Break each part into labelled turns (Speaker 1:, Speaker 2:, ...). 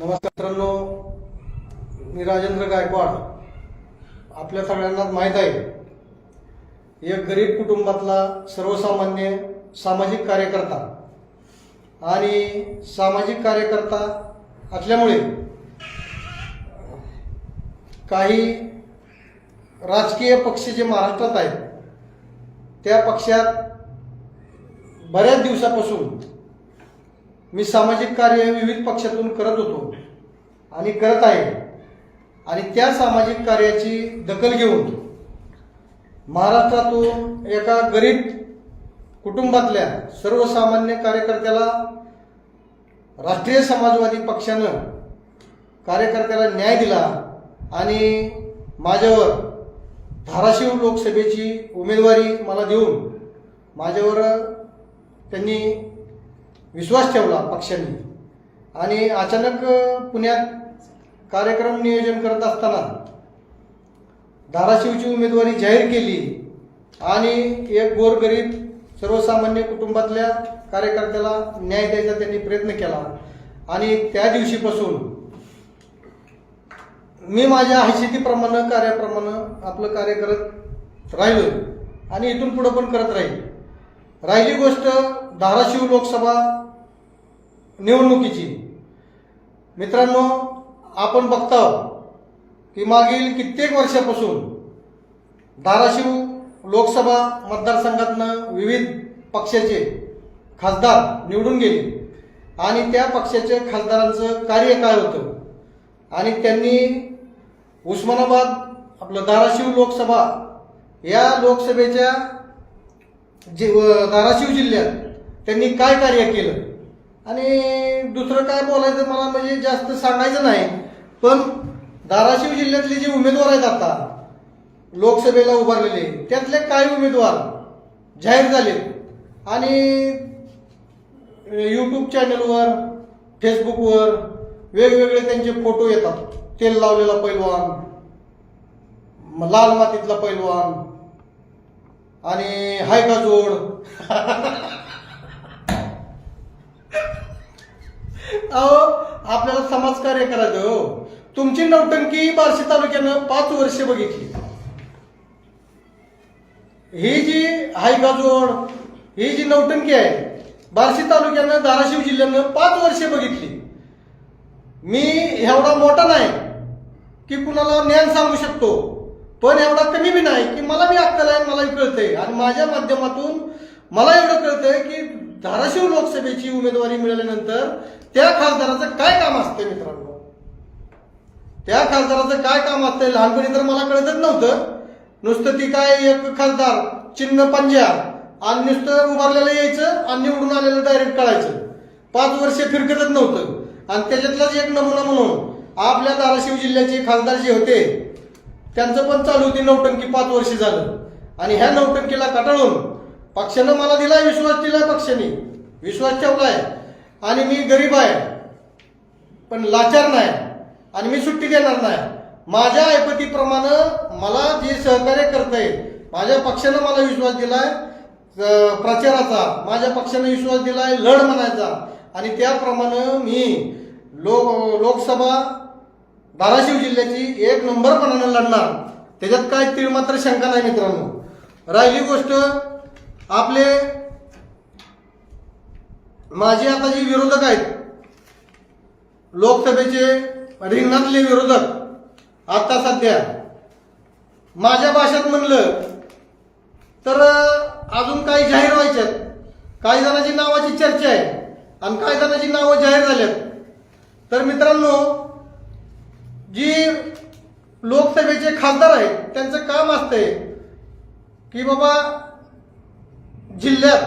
Speaker 1: नमस्कार मित्रांनो मी राजेंद्र गायकवाड. आपल्या सगळ्यांनाच माहीत आहे एक गरीब कुटुंबातला सर्वसामान्य सामाजिक कार्यकर्ता आणि सामाजिक कार्यकर्ता असल्यामुळे काही राजकीय पक्ष जे महाराष्ट्रात आहेत त्या पक्षात बऱ्याच दिवसापासून मी सामाजिक कार्य विविध पक्षातून करत होतो. आणि करत आहे. आणि त्या सामाजिक कार्याची दखल घेऊन महाराष्ट्रातून एका गरीब कुटुंबातल्या सर्वसामान्य कार्यकर्त्याला राष्ट्रीय समाजवादी पक्षानं कार्यकर्त्याला न्याय दिला आणि माझ्यावर धाराशिव लोकसभेची उमेदवारी मला देऊन माझ्यावर त्यांनी विश्वास ठेवला पक्षांनी. आणि अचानक पुण्यात कार्यक्रम नियोजन करत असताना धाराशिवची उमेदवारी जाहीर केली आणि एक गोरगरीब सर्वसामान्य कुटुंबातल्या कार्यकर्त्याला न्याय द्यायचा त्यांनी प्रयत्न केला. आणि त्या दिवशीपासून मी माझ्या हैसियतीप्रमाणे कार्याप्रमाणे आपलं कार्य करत राहिलो. आणि इथून पुढं पण करत राहील. राहिली गोष्ट धाराशिव लोकसभा निवडणुकीची. मित्रांनो आपण बघतो की मागील कित्येक वर्षापासून धाराशिव लोकसभा मतदारसंघातनं विविध पक्षाचे खासदार निवडून गेले आणि त्या पक्षाच्या खासदारांचं कार्य काय होतं? आणि त्यांनी उस्मानाबाद आपलं धाराशिव लोकसभा या लोकसभेच्या जे धाराशिव जिल्ह्यात त्यांनी काय कार्य केलं? आणि दुसरं काय बोलायचं मला म्हणजे जास्त सांगायचं नाही. पण धाराशिव जिल्ह्यातले जे उमेदवार आहेत आता लोकसभेला उभारलेले त्यातले काही उमेदवार जाहीर झाले. आणि यूट्यूब चॅनलवर फेसबुकवर वेगवेगळे त्यांचे फोटो येतात. तेल लावलेला पैलवान लाल मातीतला पैलवान आणि हाय का जोड. अहो आपल्याला समाजकार्य करायचं हो. तुमची नौटंकी बार्शी तालुक्यानं पाच वर्ष बघितली. ही जी हायगाजोड जोड ही जी नौटंकी आहे बार्शी तालुक्यानं धाराशिव जिल्ह्यानं पाच वर्षे बघितली. मी एवढा मोठा नाही की कुणाला ज्ञान सांगू शकतो पण एवढा कमी बी नाही की मला बी अक्कल आहे मला कळतंय. आणि माझ्या माध्यमातून मला एवढं कळतंय की धाराशिव लोकसभेची उमेदवारी मिळाल्यानंतर त्या खासदाराचं काय काम असतंय मित्रांनो? त्या खासदाराचं काय काम असतंय लहानपणी तर मला कळतच नव्हतं. नुसतं ती काय एक खासदार चिन्ह पंजा आणि नुसतं उभारलेलं यायचं आणि निवडून आलेलं डायरेक्ट कळायचं. पाच वर्ष फिरकतच नव्हतं. आणि त्याच्यातलाच एक नमुना म्हणून आपल्या धाराशिव जिल्ह्याचे खासदार जे होते त्यांचं पण चालू होती नौटंकी पाच वर्ष झालं. आणि ह्या नौटंकीला कटाळून पक्षानं मला दिलाय विश्वास दिलाय पक्षाने. विश्वास ठेवलाय आणि मी गरीब आहे. पण लाचार नाही. आणि मी सुट्टी देणार नाही. माझ्या ऐपतीप्रमाणे मला जे सहकार्य करतंय माझ्या पक्षानं मला विश्वास दिलाय प्रचाराचा. माझ्या पक्षानं विश्वास दिलाय लढ म्हणायचा. आणि त्याप्रमाणे मी लोक लोकसभा धाराशिव जिल्ह्याची एक नंबरपणानं लढणार. त्याच्यात काय तीळ मात्र शंका नाही मित्रांनो. राहिली गोष्ट आपले माझे आता जे विरोधक आहेत लोकसभेचे रिंगणातले विरोधक आता सध्या माझ्या भाषेत म्हणलं तर अजून काही जाहीर व्हायच्यात काही जणांची नावाची चर्चा आहे आणि काही जणांची नावं जाहीर झाल्यात तर मित्रांनो जी लोकसभेचे खासदार आहेत त्यांचं काम असतंय की बाबा जिल्ह्यात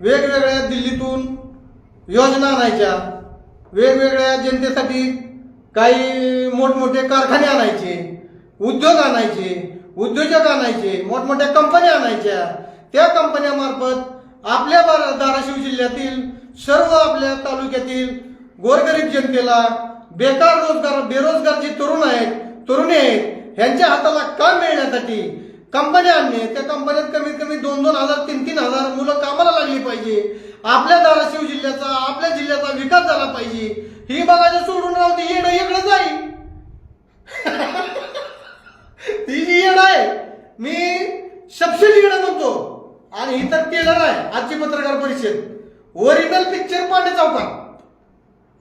Speaker 1: वेगवेगळ्या दिल्लीतून योजना आणायच्या. वेगवेगळ्या जनतेसाठी काही मोठमोठे कारखाने आणायचे उद्योग आणायचे उद्योजक आणायचे मोठमोठ्या कंपन्या आणायच्या. त्या कंपन्यामार्फत आपल्या बारा- धाराशिव जिल्ह्यातील सर्व आपल्या तालुक्यातील गोरगरीब जनतेला बेकार रोजगार बेरोजगार जे तरुण आहेत तरुणी आहेत ह्यांच्या हाताला काम मिळण्यासाठी कंपन्या आणणे त्या कंपन्यात कमीत कमी दोन दोन हजार तीन तीन हजार मुलं कामाला लागली पाहिजे. आपल्या धाराशिव जिल्ह्याचा आपल्या जिल्ह्याचा विकास झाला पाहिजे. ही बघायचं सोडून राहते येणं इकडे जाईल. ती जी येड आहे मी सबसिडी येणं म्हणतो. आणि ही तर टेलर आहे आजची पत्रकार परिषद. ओरिजिनल पिक्चर पांडे चौकात.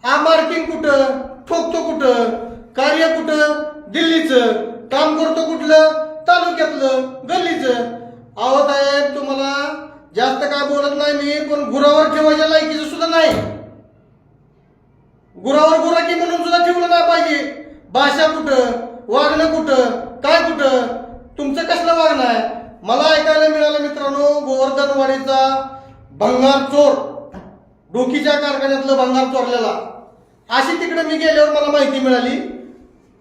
Speaker 1: हा मार्किंग कुठं ठोकतो कुठं कार्य कुठं दिल्लीचं. काम करतो कुठलं तालुक्यातलं गल्लीचं. अहो साहेब तुम्हाला जास्त काय बोलत नाही मी पण गुरावर ठेवायच्या लायकीचं सुद्धा नाही. गुरावर गुराकी म्हणून सुद्धा ठेवलं नाही पाहिजे. भाषा कुठं वागणं कुठं काय कुठं तुमचं कसलं वागणं आहे? मला ऐकायला मिळालं मित्रांनो गोवर्धनवाडीचा भंगार चोर. डोकीच्या कारखान्यातलं भंगार चोरलेला. अशी तिकडे मी गेल्यावर मला माहिती मिळाली.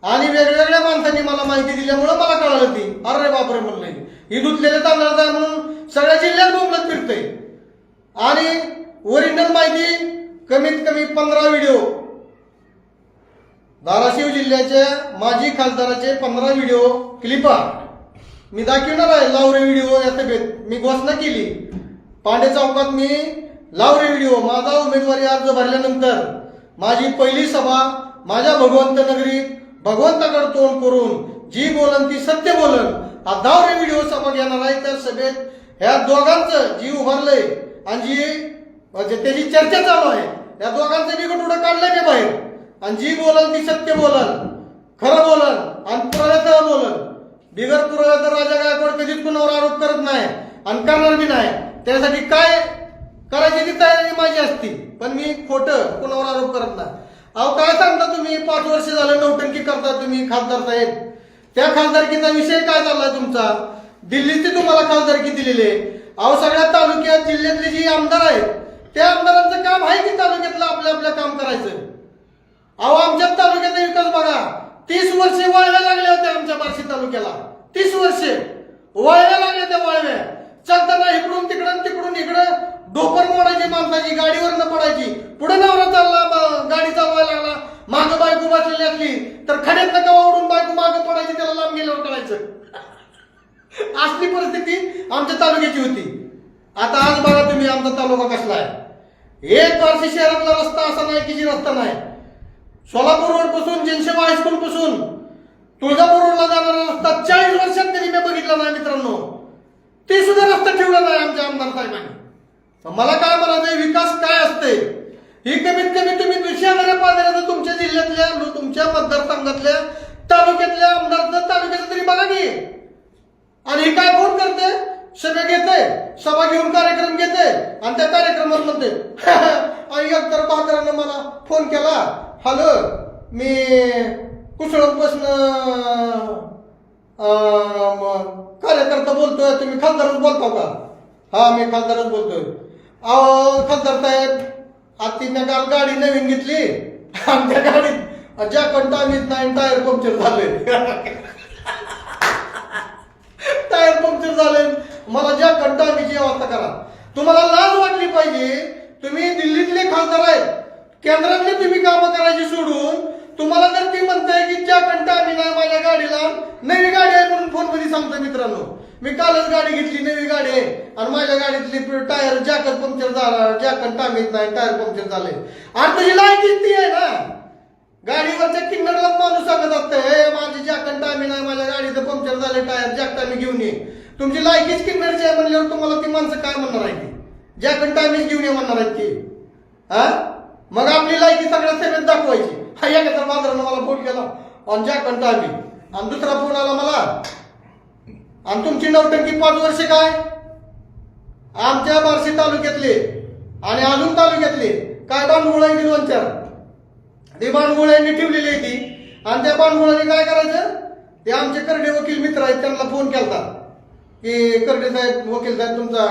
Speaker 1: आणि वेगवेगळ्या माणसांनी मला माहिती दिल्यामुळं मला कळालं ती. अरे बापरे म्हणलं ही. धुतलेले तांदळाचं म्हणून सगळ्या जिल्ह्यात बोंबलत फिरते आणि ओरिजिनल माहिती कमीत कमी पंधरा व्हिडिओ. धाराशिव जिल्ह्याच्या माजी खासदाराचे पंधरा व्हिडिओ क्लिपा मी दाखवणार आहे लावरे व्हिडिओ या सभेत. मी घोषणा केली. पांडे चौकात मी लावरे व्हिडिओ माझा उमेदवारी अर्ज भरल्यानंतर माझी पहिली सभा माझ्या भगवंत नगरीत भगवंताकडे तोंड करून जी बोलन ती सत्य बोलन. हा दावरे व्हिडिओ सभा घेणार आहे. त्या सभेत ह्या दोघांचं जी उभारलंय. आणि जी म्हणजे त्याची चर्चा चालू आहे. या दोघांचं बिकट उडं काढलंय मी बाहेर. आणि जी बोलल ती सत्य बोलल खरं बोलल आणि पुराव्यासह बोलल बिगर पुराव्याचा राजा गायकवाड कधीच कुणावर आरोप करत नाही आणि करणार बी नाही त्यासाठी काय करायची ती तयारी माझी असती. पण मी खोटं कुणावर आरोप करत नाही. अहो काय सांगता तुम्ही? पाच वर्ष झालं नौटंकी करता तुम्ही खासदार साहेब. त्या खासदारकीचा विषय काय चाललाय तुमचा? दिल्लीचे तुम्हाला खासदारकी दिलेली आहे. अहो सगळ्या तालुक्यात जिल्ह्यातले जी आमदार आहेत त्या आमदारांचं काम आहे की तालुक्यातलं आपल्या आपल्या काम करायचं? अहो आमच्या तालुक्याचा विकास बघा. तीस वर्षे वाळव्या लागल्या होत्या आमच्या बार्शी तालुक्याला. तीस वर्षे. वाळव्या लागल्या त्या वाळव्या. चालताना इकडून तिकडून तिकडून इकडं डोपर मोडायची माणसाची गाडीवर न पडायची. पुढे नवरा चालला गाडी चालवायला लागला. माग बायको बसलेली असली तर खड्यात नका ओढून बायको माग पडायची त्याला लांब गेल्यावर करायचं असली परिस्थिती आमच्या तालुक्याची होती. आता आज बघा तुम्ही आमचा तालुका कसला आहे. एक बार्शी शहरातला रस्ता असा नाही की जी रस्ता नाही. सोलापूर रोडपासून जिनशेवा हायस्कूल पासून तुळजापूर रोडला जाणारा रस्ता चाळीस वर्षात कधी मी बघितला नाही मित्रांनो. ते सुद्धा रस्ता ठेवला नाही आमच्या आमदार साहेबांनी. मला काय म्हणायचं विकास काय असते ही कमीत कमी तुम्ही दुसऱ्या पाजाऱ्याचं तुमच्या जिल्ह्यातल्या तुमच्या मतदारसंघातल्या तालुक्यातल्या आमदारचं तालुक्याचं तरी बघा की. आणि हे काय फोन करते सभा घेते सभा घेऊन कार्यक्रम घेते आणि त्या कार्यक्रमात आणि एकतर बहादरानं मला फोन केला. हॅलो मी कुसळपासून कार्यकर्ता बोलतोय तुम्ही खासदारच बोलता का? हा मी खासदारच बोलतोय. अहो खासदार साहेब आता मी काल गाडी नवीन घेतली. आणि त्या गाडीत ज्या कंटाळीत नाही टायर पंक्चर झाले टायर पंक्चर झाले मला ज्या कंटाळीची व्यवस्था करा. तुम्हाला लाज वाटली पाहिजे. तुम्ही दिल्लीतले खासदार आहेत. केंद्रातले तुम्ही कामं करायची सोडून तुम्हाला जर ती म्हणताय की ज्या कंटा आम्ही नाही माझ्या गाडीला नवी गाडी आहे म्हणून फोनमध्ये सांगतो मित्रांनो? मी कालच गाडी घेतली नवी गाडी आहे. आणि माझ्या गाडीतली टायर जॅकच पंक्चर झाला जॅकन टामीत नाही टायर पंक्चर झाले. आणि तुझी लायकीच ती आहे ना? गाडीवरच्या किन्नरला माणूस सांगत असतं हे माझी जॅकन टामी नाही माझ्या गाडीचं पंक्चर झाले टायर जॅक टामी घेऊन ये. तुमची लायकीच किन्नरची आहे म्हणल्यावर तुम्हाला ती माणसं काय म्हणणार आहे ती? जॅकन टामीच घेऊन ये म्हणणार आहेत ती. हा? मग आपली लायकी सगळ्या सेवेत दाखवायची. हा या तर बाजारानं मला फोन केला. आणि कंटा आम्ही. आणि दुसरा फोन आला मला. आणि तुमची नौटंकी पाच वर्ष काय? आमच्या बार्शी तालुक्यातले आणि अजून तालुक्यातले. काय बांडगुळ आहे की दोन चार? ते बांडगुळ यांनी ठेवलेली आहे ती. आणि त्या बांडगुळाने काय करायचं? ते आमचे करडे वकील मित्र आहेत त्यांना फोन केलता. की करडे साहेब वकील साहेब तुमचा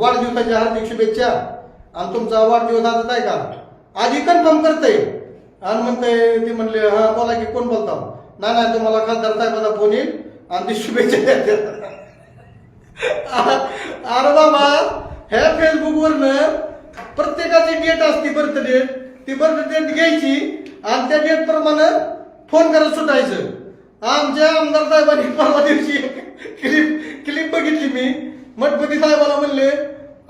Speaker 1: वाढदिवसाच्या हार्दिक शुभेच्छा. आणि तुमचा वाढदिवस आजच आहे का? आधी कन्फर्म करते आणि म्हणते ते म्हणले हा बोला की कोण बोलता? नाही नाही तुम्हाला खासदार साहेबाचा फोन येईल आणि ती शुभेच्छा द्या अरे बाबा ह्या फेसबुकवरनं प्रत्येकाची डेट असते बर्थ डेट ती बर्थ डेट घ्यायची आणि त्या डेट प्रमाणे फोन करत सुटायचं. आमच्या आमदार साहेबांनी परवा दिवशी क्लिप क्लिप बघितली मी. मठपती साहेबाला म्हणले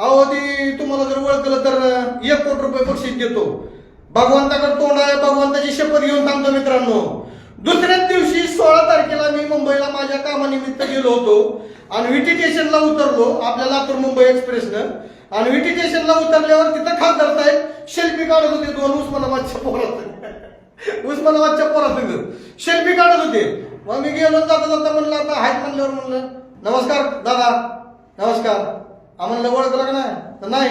Speaker 1: अहो ती तुम्हाला जर ओळखलं तर एक कोटी रुपये बक्षीस देतो. भगवंताकडे तोंड आहे भगवंताची शपथ घेऊन थांबतो मित्रांनो. दुसऱ्याच दिवशी सोळा तारखेला मी मुंबईला माझ्या कामानिमित्त गेलो होतो आणि विटी स्टेशनला उतरलो आपल्या लातूर मुंबई एक्सप्रेसनं. आणि विटी स्टेशनला उतरल्यावर तिथं खासदार साहेब सेल्फी काढत होते दोन उस्मानाबादच्या पोरात. उस्मानाबादच्या पोरात शेल्फी काढत होते. मग मी गेलो जाता जाता म्हणलं आता हाय म्हणल्यावर म्हणलं नमस्कार दादा नमस्कार. हा म्हणलं ओळखलं का नाही तर नाही.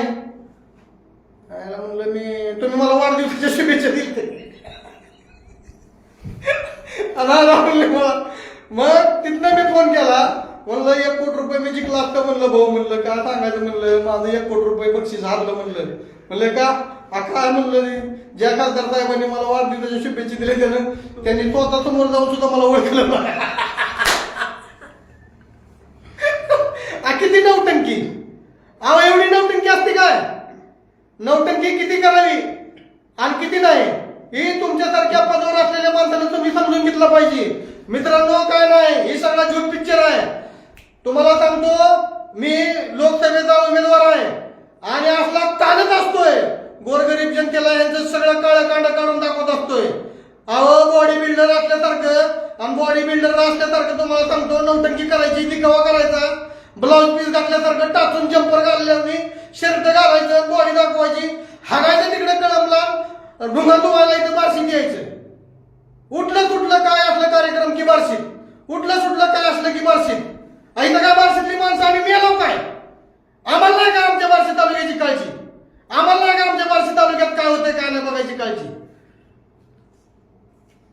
Speaker 1: म्हणलं मी तुम्ही मला वाढदिवसाच्या शुभेच्छा दिली म्हणले मला मग तिथनं मी फोन केला. म्हणलं एक कोटी रुपये मी जिंकला असतं म्हणलं भाऊ म्हणलं काय सांगायचं म्हणलं माझं एक कोटी रुपये बक्षीस हारलं म्हणलं. म्हणलं का? हा काय म्हणलं ज्या खासदार साहेबांनी मला वाढदिवसाच्या शुभेच्छा दिल्या त्यानं त्यांनी स्वतः समोर जाऊन सुद्धा मला ओळखलं नाही. आ, किती नौटंकी अहो एवढी नौटंकी असते काय नौटंकी किती करावी? आणि किती नाही? ही तुमच्यासारख्या पदावर असलेल्या माणसानं तुम्ही समजून घेतलं पाहिजे. मित्रांनो काय नाही? हे सगळा झूट पिक्चर आहे. तुम्हाला सांगतो मी लोकसभेचा उमेदवार आहे. आणि असला ताणच असतोय. गोरगरीब जनतेला यांचं सगळं काळं कांड काढून दाखवत असतोय. अहो बॉडी बिल्डर असल्यासारखं आणि बॉडी बिल्डर असल्यासारखं तुम्हाला सांगतो नौटंकी करायची दिखावा करायचा? ब्लाऊज पीस घातल्यासारखं टाचून जम्पर घालल्याने शर्ट घालायचं बॉडी दाखवायची. हागायचं तिकडे कळमला ढुंगा धुवायला इथं बारशी द्यायचं उठलं सुटलं काय असलं कार्यक्रम की बारशीत उठलं सुटलं काय असलं की बारशीत इथं काय बारशीतली माणसं आम्ही मेलो काय? आम्हाला नाही का आमच्या बारशी तालुक्याची काळजी? आम्हाला नाही का आमच्या बारशी तालुक्यात काय होतंय काय नाही बघायची काळजी?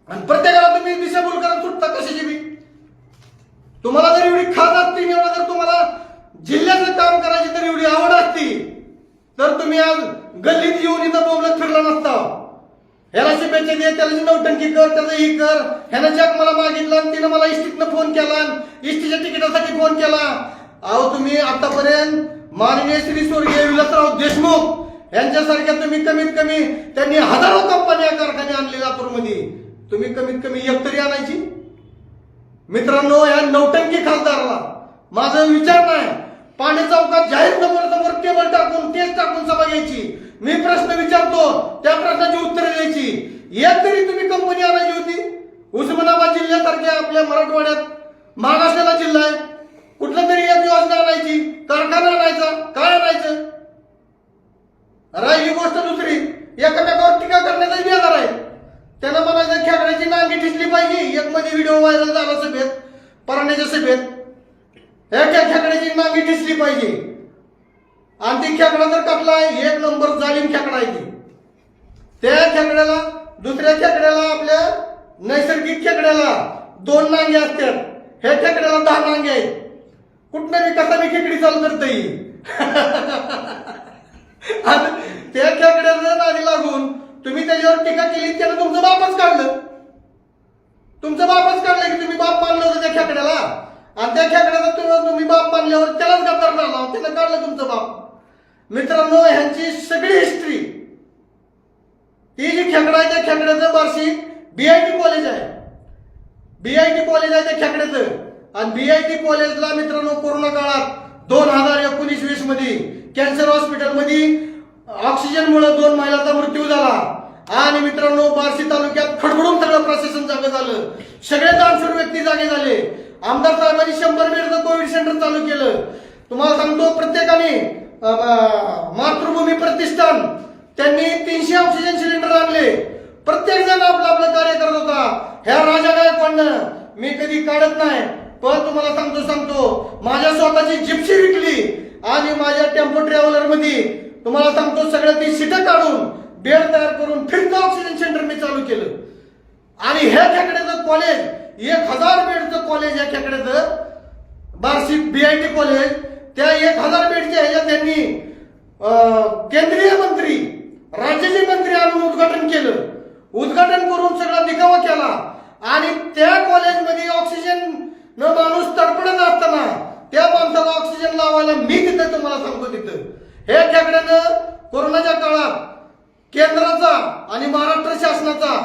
Speaker 1: आणि प्रत्येकाला तुम्ही दिशाभूल करत सुटता कशाची मी तुम्हाला जर एवढी खात असती एवढं जर तुम्हाला जिल्ह्याचं काम करायची तर एवढी आवड असती तर तुम्ही आज गल्लीत येऊन इथं बोबलत फिरला नसता. ह्याला शुभेच्छा दे त्याला नौटंकी कर त्याचं ही कर. ह्यानं जग मला मागितला आणि तिनं मला इष्टीतनं फोन केला इष्टीच्या तिकिटासाठी फोन केला. अहो तुम्ही आतापर्यंत माननीय श्री स्वर्गीय विलासराव देशमुख यांच्यासारख्या तुम्ही कमीत कमी त्यांनी हजारो कंपन्या कारखाने आणले लातूरमध्ये. तुम्ही कमीत कमी एक तरी आणायची. मित्रांनो या नौटंकी खासदाराला माझा विचार नाही. पाणी चौकात जाहीर समोर समोर टेबल टाकून तेच टाकून सभा घ्यायची. मी प्रश्न विचारतो त्या प्रश्नाची उत्तरे द्यायची. एक तरी तुम्ही कंपनी आणायची होती. उस्मानाबाद जिल्ह्यासारख्या आपल्या मराठवाड्यात महाराष्ट्राला जिल्हा आहे. कुठलं तरी एक योजना आणायची. कारखाना आणायचा. काय आणायचं? राहिली गोष्ट दुसरी. एकामेकावर टीका करण्याचा बेजार आहे. त्यानं म्हणायचं खेकड्याची नांगी ठिसली पाहिजे. एक मध्ये व्हिडिओ व्हायरल झाला सभेत. पराण्याच्या सभेत. एका खेकड्याची नांगी ठिसली पाहिजे. आणि ती खेकडा जर टाकला एक नंबर जाळीम खेकडा आहे ती. त्या खेकड्याला दुसऱ्या खेकड्याला आपल्या नैसर्गिक खेकड्याला दोन नांगे असतात. ह्या खेकड्याला दहा नांगे आहेत. कुठनं मी कसा मी खेकडी चालू करता येईल त्या खेकड्याला नादी लागून तुम्ही त्याच्यावर टीका केली त्यानं तुमचं बापच काढलं. तुमचं बापच काढलं की तुम्ही बाप मानलं होतं त्या खेकड्याला. आणि त्या खेकड्याचा तुम्ही तुम्ही बाप मानल्यावर त्यालाच गद्दार झाला त्यानं काढलं तुमचं बाप. मित्रांनो ह्यांची सगळी हिस्ट्री ही जी खेकडा आहे त्या खेकड्याचं वार्षिक बीआयटी कॉलेज आहे. बीआयटी कॉलेज आहे त्या खेकड्याचं. आणि बीआयटी कॉलेजला मित्रांनो कोरोना काळात दोन हजार एकोणीस वीसमध्ये कॅन्सर हॉस्पिटलमध्ये ऑक्सिजनमुळे दोन महिलांचा मृत्यू झाला. आणि मित्रांनो बार्शी तालुक्यात खडबडून सगळं प्रशासन जागे झालं. सगळे दानशूर व्यक्ती जागे झाले. आमदार साहेबांनी शंभर बेडचं कोविड सेंटर चालू केलं. तुम्हाला सांगतो प्रत्येकाने मातृभूमी प्रतिष्ठान त्यांनी तीनशे ऑक्सिजन सिलेंडर आणले. प्रत्येक जण आपलं आपलं कार्य करत होता. ह्या राजा गायकवाडनं मी कधी काढत नाही पण तुम्हाला सांगतो सांगतो माझ्या स्वतःची जिप्सी विकली आणि माझ्या टेम्पो ट्रॅव्हलरमध्ये तुम्हाला सांगतो सगळं ती सीटं काढून बेड तयार करून फिरतं ऑक्सिजन सेंटर मी चालू केलं. आणि ह्या खेकड्याचं कॉलेज एक हजार बेडचं कॉलेज या खेकड्याचं. Barshi B I T college त्या एक हजार बेडच्या ह्याच्यात त्यांनी केंद्रीय मंत्री राज्याचे मंत्री आणून उद्घाटन केलं. उद्घाटन करून सगळा दिखावा केला. आणि त्या कॉलेजमध्ये ऑक्सिजन न माणूस तडपडत असताना त्या माणसाला ऑक्सिजन लावायला मी तिथं तुम्हाला सांगतो तिथं. हे खेकड्यानं कोरोनाच्या काळात केंद्राचा आणि महाराष्ट्र शासनाचा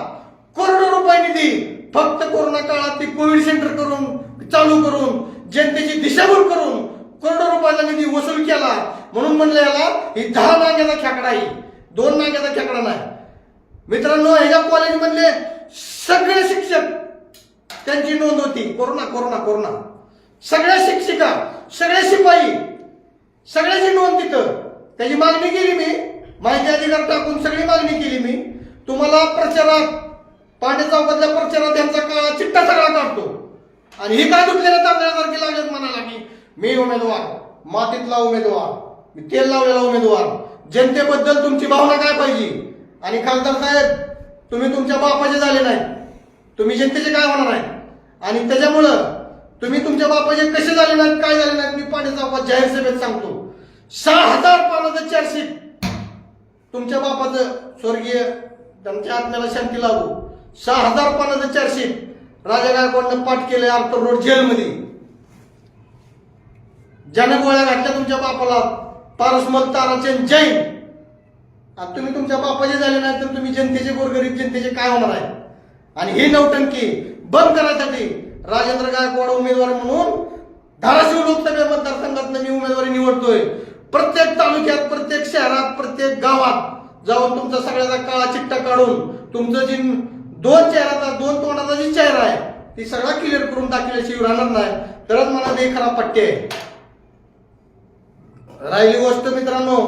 Speaker 1: करोडो रुपये निधी फक्त कोरोना काळात ती कोविड सेंटर करून चालू करून जनतेची दिशाभूल करून करोडो रुपयाचा निधी वसूल केला. म्हणून म्हणलं याला ही दहा नांग्याचा खेकडा आहे. दोन नांग्याचा खेकडा नाही. मित्रांनो ह्याच्या कॉलेजमधले सगळे शिक्षक त्यांची नोंद होती. Corona corona corona. सगळ्या शिक्षिका सगळे शिपाई सगळ्याची नोंद तिथं. त्याची मागणी केली मी. माहिती अधिकार टाकून सगळी मागणी केली मी. तुम्हाला प्रचारात पांडे चौकातल्या प्रचारात त्यांचा काळा चिट्टा सगळा काढतो. आणि ही काय दुखलेल्या तांदळासारखी लागलेत म्हणाला की मी उमेदवार मातीतला उमेदवार मी तेल लावलेला उमेदवार. जनतेबद्दल तुमची भावना काय पाहिजे? आणि खासदार साहेब तुम्ही तुमच्या बापाचे झाले नाही. तुम्ही जनतेचे काय होणार आहे? आणि त्याच्यामुळं तुम्ही तुमच्या बापाचे कसे झाले नाहीत काय झाले नाहीत मी पांडे चौकात जाहीर सभेत सांगतो. सहा हजार पानाचं चार्जशीट तुमच्या बापाचं स्वर्गीय त्यांच्या आत्म्याला शांती लागू. सहा हजार पानाचं चार्जशीट राजा गायकवाडनं पाठ केलं आर्थर रोड जेलमध्ये. ज्यानं गोळ्या घातल्या तुमच्या बापाला पारसमल ताराचंद जैन. आणि तुम्ही तुमच्या बापाचे झाले नाही तर तुम्ही जनतेचे गोरगरीब जनतेचे काय होणार आहे? आणि ही नौटंकी बंद करण्यासाठी राजेंद्र गायकवाड उमेदवार म्हणून धाराशिव लोकसभा मतदारसंघात मी उमेदवारी निवडतोय प्रत्येक तालुक्यात प्रत्येक शहरात प्रत्येक गावात जाऊन तुमचा सगळ्याचा काळा चिट्टा काढून तुमचं जी दोन चेहऱ्याचा दोन तोंडाचा जी चेहरा आहे ती सगळा क्लिअर करून टाकल्याशिवाय राहणार नाही. तरच मला ते खरा पट्टे आहे राहिली गोष्ट मित्रांनो.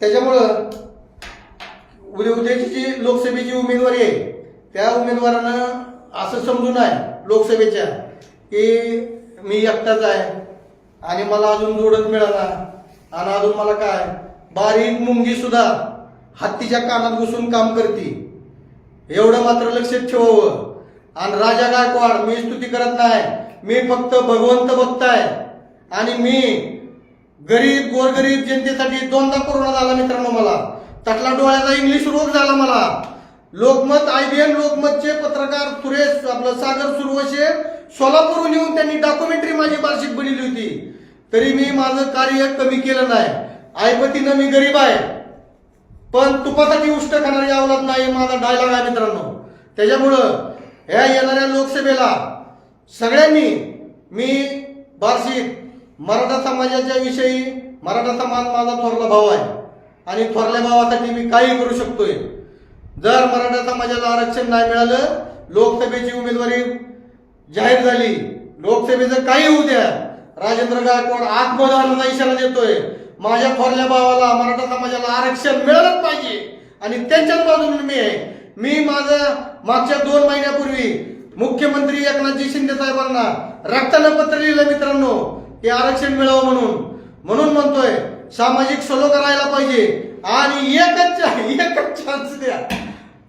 Speaker 1: त्याच्यामुळं उद्या उद्याची जी लोकसभेची उमेदवारी आहे त्या उमेदवारानं असं समजून आहे लोकसभेच्या की मी एकटाच आहे आणि मला अजून जोडच मिळाला आणि अजून मला काय? बारीक मुंगी सुद्धा हत्तीच्या कानात घुसून काम करते. एवढं मात्र लक्षात ठेवावं. आणि राजा गायकवाड मी स्तुती करत नाही. मी फक्त भगवंत बघताय आणि मी गरीब गोरगरीब जनतेसाठी दोनदा कोरोना झाला मित्रांनो मला. त्यातला डोळ्याचा इंग्लिश रोग झाला मला. लोकमत आयबीएन लोकमतचे पत्रकार सुरेश आपलं सागर सुरवशे सोलापूरहून येऊन त्यांनी डॉक्युमेंटरी माझी वार्षिक बनवली होती. तरी मी माझं कार्य कमी केलं नाही. आयपतीनं मी गरीब आहे. पण तुपासाठी उष्ट खाणारी अवलाद नाही माझा डायलॉग आहे मित्रांनो. त्याच्यामुळं ह्या येणाऱ्या लोकसभेला सगळ्यांनी मी वार्षिक मराठा समाजाच्या विषयी मराठा समाज माझा थोरला भाऊ आहे. आणि थोरल्या भावासाठी मी काही करू शकतोय. जर मराठा समाजाला आरक्षण नाही मिळालं लोकसभेची उमेदवारी जाहीर झाली. लोकसभेचं काही होऊ द्या. राजेंद्र गायकवाड आत्मदानाचा इशारा देतोय. माझ्या थोरल्या भावाला मराठा समाजाला आरक्षण मिळालंच पाहिजे. आणि त्यांच्याच बाजूने मी आहे. मी माझं मागच्या दोन महिन्यापूर्वी मुख्यमंत्री एकनाथजी शिंदे साहेबांना रक्तानं पत्र लिहिलं मित्रांनो की आरक्षण मिळावं म्हणून. म्हणून म्हणतोय सामाजिक सलो करायला पाहिजे. आणि एकच एकच चान्स द्या.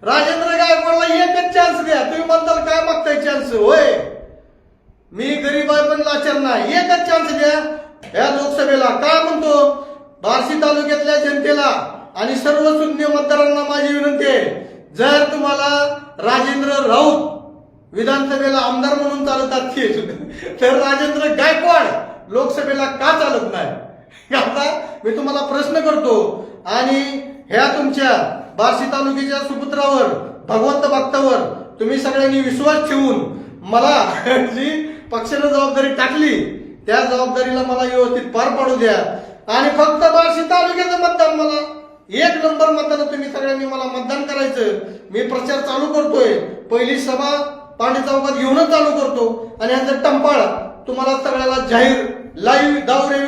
Speaker 1: राजेंद्र गायकवाडला एकच चान्स द्या. तुम्ही म्हणताल काय मागताय चान्स होय. मी गरीब आहे पण लाचार नाही. एकच चान्स द्या. या लोकसभेला काय म्हणतो? बार्शी तालुक्यातल्या जनतेला आणि सर्व शून्य मतदारांना माझी विनंती आहे. जर तुम्हाला राजेंद्र राऊत विधानसभेला आमदार म्हणून चालत असतील तर राजेंद्र गायकवाड लोकसभेला का चालत नाही? आता मी तुम्हाला प्रश्न करतो. आणि ह्या तुमच्या बार्शी तालुक्याच्या सुपुत्रावर भगवंत भक्तावर तुम्ही सगळ्यांनी विश्वास ठेवून मला जी पक्षानं जबाबदारी टाकली त्या जबाबदारीला मला व्यवस्थित पार पाडू द्या. आणि फक्त बार्शी तालुक्याचं मतदान मला एक नंबर मतदान तुम्ही सगळ्यांनी मला मतदान करायचं. मी प्रचार चालू करतोय. पहिली सभा पाणी चौकात घेऊनच चालू करतो. आणि यांचं टंपाळ तुम्हाला सगळ्याला जाहीर लाईव्ह दावरे